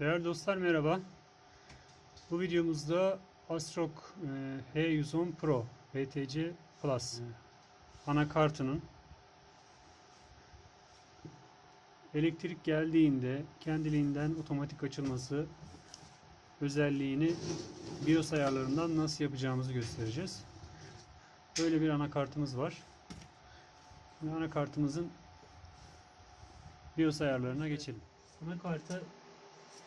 Değerli dostlar merhaba. Bu videomuzda Astrok e, H110 Pro VTC Plus anakartının elektrik geldiğinde kendiliğinden otomatik açılması özelliğini BIOS ayarlarından nasıl yapacağımızı göstereceğiz. Böyle bir anakartımız var. Şimdi anakartımızın BIOS ayarlarına geçelim. Anakarta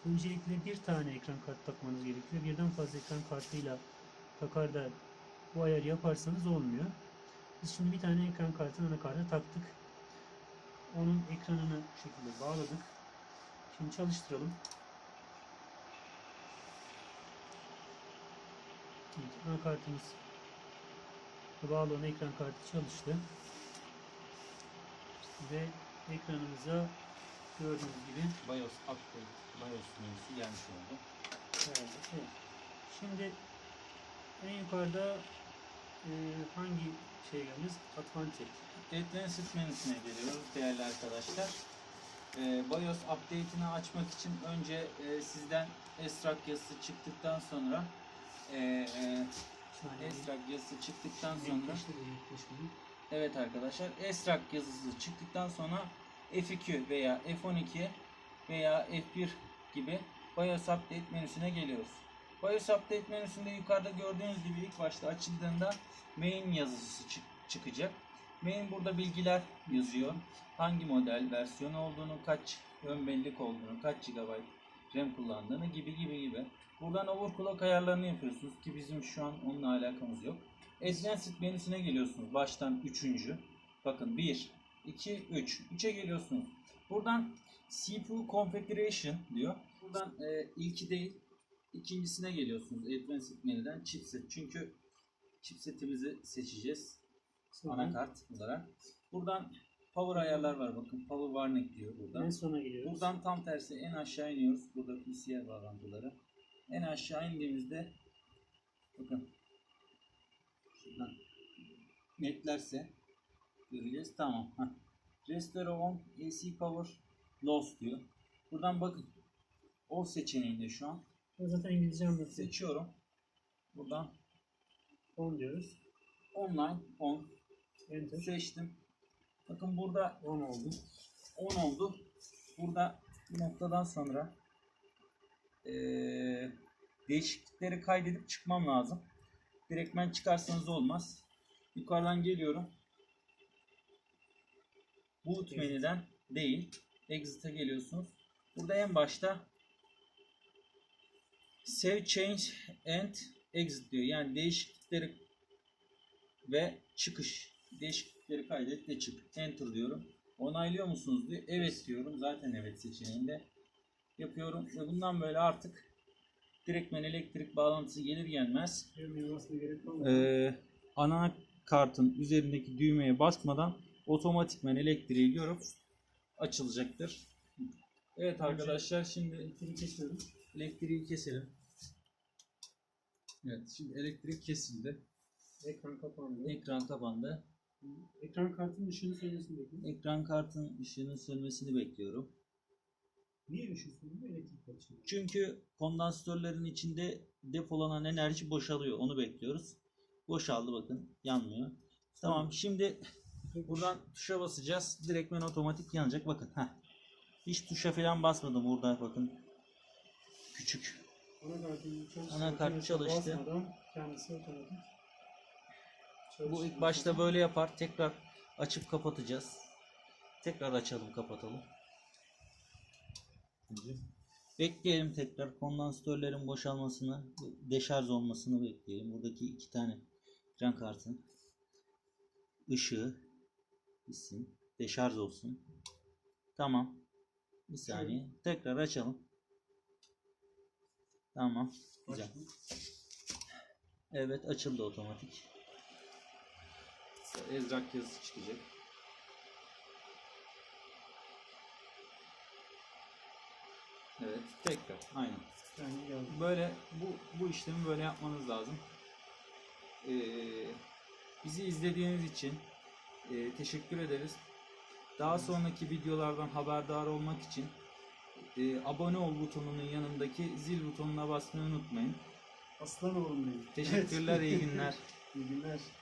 öncelikle bir tane ekran kartı takmanız gerekiyor. Birden fazla ekran kartıyla takar da bu ayarı yaparsanız olmuyor. Biz şimdi bir tane ekran kartını anakarta taktık. Onun ekranını bu şekilde bağladık. Şimdi çalıştıralım. Evet, anakartımız bağlı olan ekran kartı çalıştı. Ve ekranımıza gördüğünüz gibi BIOS update, BIOS menüsü gelmiş oldu. Evet, evet. Şimdi en yukarıda e, hangi şey gelmiş? Advanced. Advanced menüsüne geliyoruz değerli arkadaşlar. Ee, BIOS update'ini açmak için önce e, sizden ESRAK yazısı çıktıktan sonra e, e. ESRAK yazısı çıktıktan sonra. Evet arkadaşlar ESRAK yazısı çıktıktan sonra F2 veya F12 veya F1 gibi BIOS Update menüsüne geliyoruz. BIOS Update menüsünde yukarıda gördüğünüz gibi ilk başta açıldığında main yazısı çık- çıkacak. Main burada bilgiler yazıyor. Hangi model, versiyon olduğunu, kaç ön bellek olduğunu, kaç GB RAM kullandığını gibi gibi gibi. Buradan overclock ayarlarını yapıyorsunuz ki bizim şu an onunla alakamız yok. Advanced menüsüne geliyorsunuz. Baştan üçüncü. Bakın 1, 2, 3. 3'e geliyorsunuz. Buradan CPU Configuration diyor. Buradan e, ilki değil ikincisine geliyorsunuz. Advanced menüden chipset. Çünkü chipsetimizi seçeceğiz. Sonra Anakart olarak. Buradan power ayarlar var. Bakın power warning diyor en buradan. sona geliyoruz. Buradan tam tersi en aşağı iniyoruz. Burada PCI bağlantıları. En aşağı indiğimizde bakın şuradan netlerse göreceğiz. Tamam. Heh. Restore on AC power loss diyor. Buradan bakın. O seçeneğinde şu an. Zaten İngilizce anlatıyor. Seçiyorum. Buradan 10 diyoruz. online on Enter. seçtim. Bakın burada 10 oldu. 10 oldu. Burada bu noktadan sonra eee, değişiklikleri kaydedip çıkmam lazım. Direktmen çıkarsanız olmaz. Yukarıdan geliyorum. Boot menüden değil. Exit'e geliyorsunuz. Burada en başta Save Change and Exit diyor. Yani değişiklikleri ve çıkış. Değişiklikleri kaydet ve çık. Enter diyorum. Onaylıyor musunuz diyor. Evet diyorum. Zaten evet seçeneğinde yapıyorum. Ve bundan böyle artık direktmen elektrik bağlantısı gelir gelmez ee, ana kartın üzerindeki düğmeye basmadan otomatikmen elektriği görüp açılacaktır. Evet arkadaşlar şimdi Elektriği kesiyorum. elektriği keselim. Evet şimdi elektrik kesildi. Ekran kapandı. Ekran kapandı. Ekran kartının ışığını sönmesini bekliyorum. Ekran kartın ışığının sönmesini bekliyorum. Niye ışığı sönüyor? Elektrik açılıyor. Çünkü kondansatörlerin içinde depolanan enerji boşalıyor. Onu bekliyoruz. Boşaldı bakın. Yanmıyor. Tamam şimdi buradan tuşa basacağız. Direktmen otomatik yanacak. Bakın. Heh. Hiç tuşa falan basmadım burada bakın. Küçük. Anakart çalıştı. Bu ilk başta böyle yapar. Tekrar açıp kapatacağız. Tekrar açalım kapatalım. Bekleyelim tekrar kondansatörlerin boşalmasını, deşarj olmasını bekleyelim. Buradaki iki tane ekran kartın ışığı gitsin, deşarj olsun. Tamam. Bir saniye. Tekrar açalım. Tamam. Güzel. Evet açıldı otomatik. Ezrak yazısı çıkacak. Evet tekrar aynen. Böyle bu bu işlemi böyle yapmanız lazım. Ee, bizi izlediğiniz için e, teşekkür ederiz. Daha sonraki videolardan haberdar olmak için e, abone ol butonunun yanındaki zil butonuna basmayı unutmayın. Aslan oğlum benim. Teşekkürler, iyi günler. İyi günler.